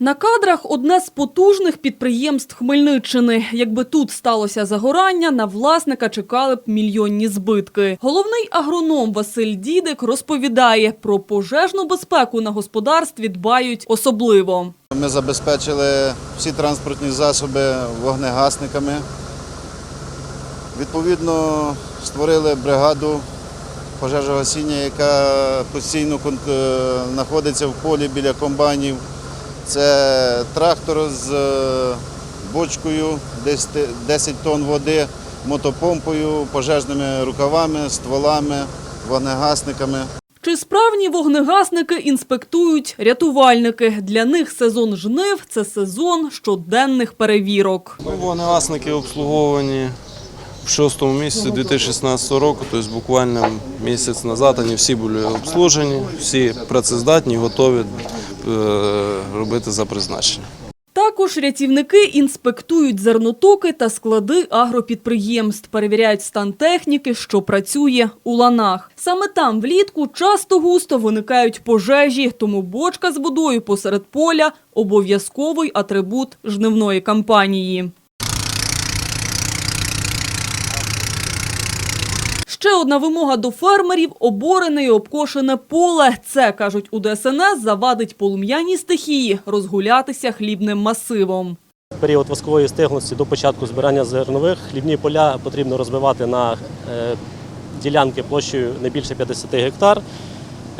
На кадрах одне з потужних підприємств Хмельниччини. Якби тут сталося загорання, на власника чекали б мільйонні збитки. Головний агроном Василь Дідик розповідає, про пожежну безпеку на господарстві дбають особливо. Ми забезпечили всі транспортні засоби вогнегасниками. Відповідно, створили бригаду пожежогасіння, яка постійно е, знаходиться в полі біля комбайнів. Це трактор з е, бочкою, десь те- 10 тонн води, мотопомпою, пожежними рукавами, стволами, вогнегасниками. Чи справні вогнегасники інспектують рятувальники? Для них сезон жнив – це сезон щоденних перевірок. Ну, Вогнегасники обслуговані в шостому місяці 2016 року, тобто буквально місяць назад вони всі були обслужені, всі працездатні, готові робити за призначенням. Також рятівники інспектують зернотоки та склади агропідприємств, перевіряють стан техніки, що працює у ланах. Саме там влітку часто густо виникають пожежі, тому бочка з водою посеред поля – обов'язковий атрибут жнивної кампанії. Ще одна вимога до фермерів – оборене і обкошене поле. Це, кажуть у ДСНС, завадить полум'яній стихії розгулятися хлібним масивом. Період воскової стиглості до початку збирання зернових хлібні поля потрібно розбивати на е, ділянки площею не більше 50 гектар.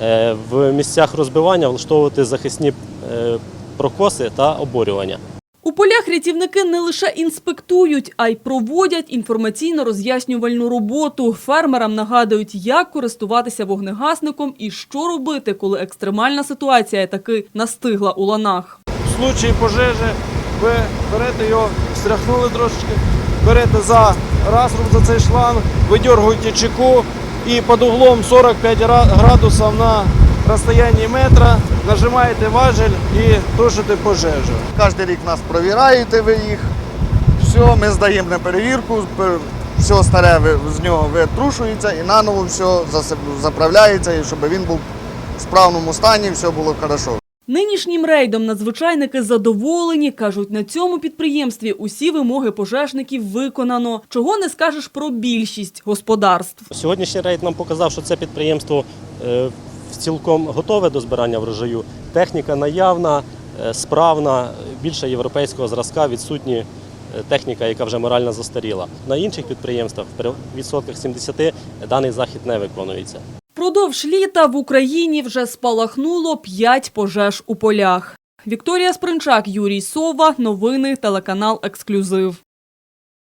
Е, в місцях розбивання влаштовувати захисні е, прокоси та оборювання. У полях рятівники не лише інспектують, а й проводять інформаційно-роз'яснювальну роботу. Фермерам нагадують, як користуватися вогнегасником і що робити, коли екстремальна ситуація таки настигла у ланах. В случаї пожежі ви берете його, встряхнули трошечки, берете за раструб за цей шланг, видергуєте чеку і під углом 45 гра- градусів на розстоянні метра нажимаєте важель і тушите пожежу. Кожен рік нас провіраєте ви їх. Все, ми здаємо на перевірку, все старе з нього витрушується і наново все заправляється, і щоб він був в справному стані, все було хорошо. Нинішнім рейдом надзвичайники задоволені. Кажуть, на цьому підприємстві усі вимоги пожежників виконано. Чого не скажеш про більшість господарств. Сьогоднішній рейд нам показав, що це підприємство е, цілком готове до збирання врожаю. Техніка наявна, е, справна, більше європейського зразка, відсутні е, техніка, яка вже морально застаріла. На інших підприємствах в відсотках 70 даний захід не виконується. Впродовж літа в Україні вже спалахнуло п'ять пожеж у полях. Вікторія Спринчак, Юрій Сова. Новини телеканал Ексклюзив.